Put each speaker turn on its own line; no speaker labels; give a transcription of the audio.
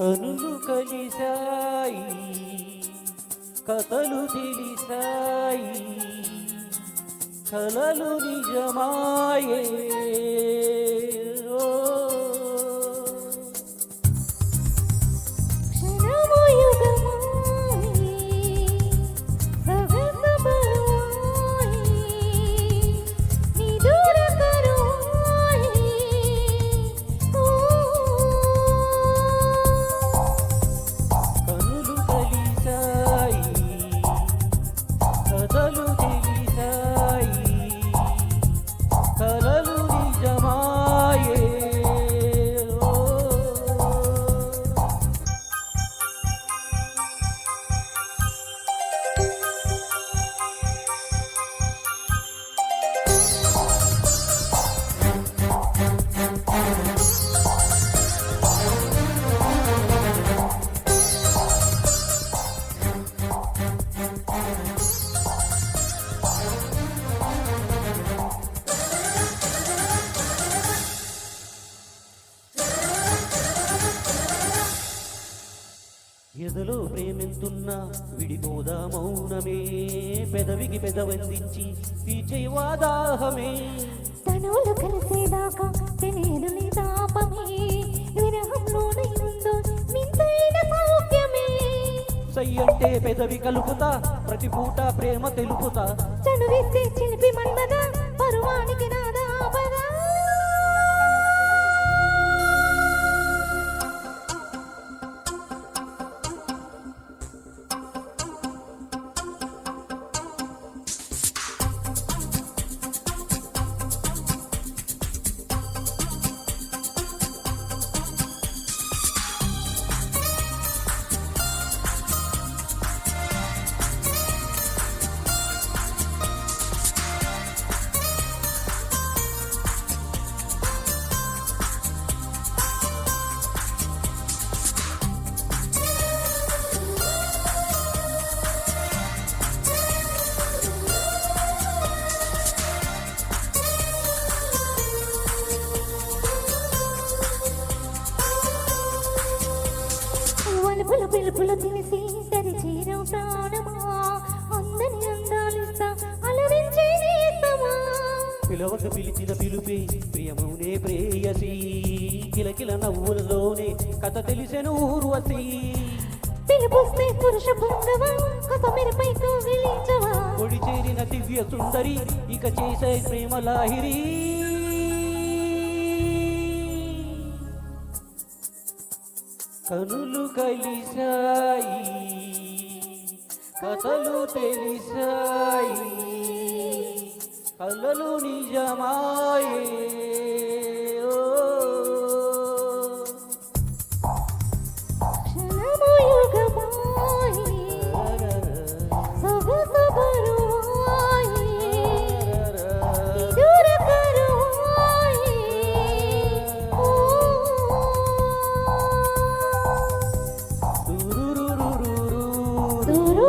కనులు కలిశాయి కథలు తెలిసాయి కలలు నిజమాయే. ఎదలో ప్రేమెంతున్నా విడిపోదా మౌనమే. పెదవికి పెదవందించి తీర్చేవాదాహమే
తనువులు కలిసేదాకా తెలియదు నీ తాపమే. విరహంలోనే ఉందో వింతైన సౌఖ్యమే
సై అంటే పెదవి కలుపుతా ప్రతి పూట ప్రేమ తెలుపుతా.
చనువిస్తే చిలిపి మన్మద పరువానికి నాదా తెలిసి తెరిచేరం ప్రాణమా? అందని అందాలిస్తా అలరించే నేస్తమా
పిలవక పిలిచిన పిలుపే ప్రియమౌనే ప్రేయసి. కిలకిల నవ్వులలోనే కథ తెలిసెను ఊర్వశి.
పిలుపుస్తే పురుష పుంగవ? కసమిరిపై కోగిలించవా
కొడి చేరిన దివ్య సుందరి ఇక చేసే ప్రేమ లాహిరి. కనులు కలిశాయి కథలు తెలిసాయి కలలు నిజమాయే. క్షణమయో ಸುರು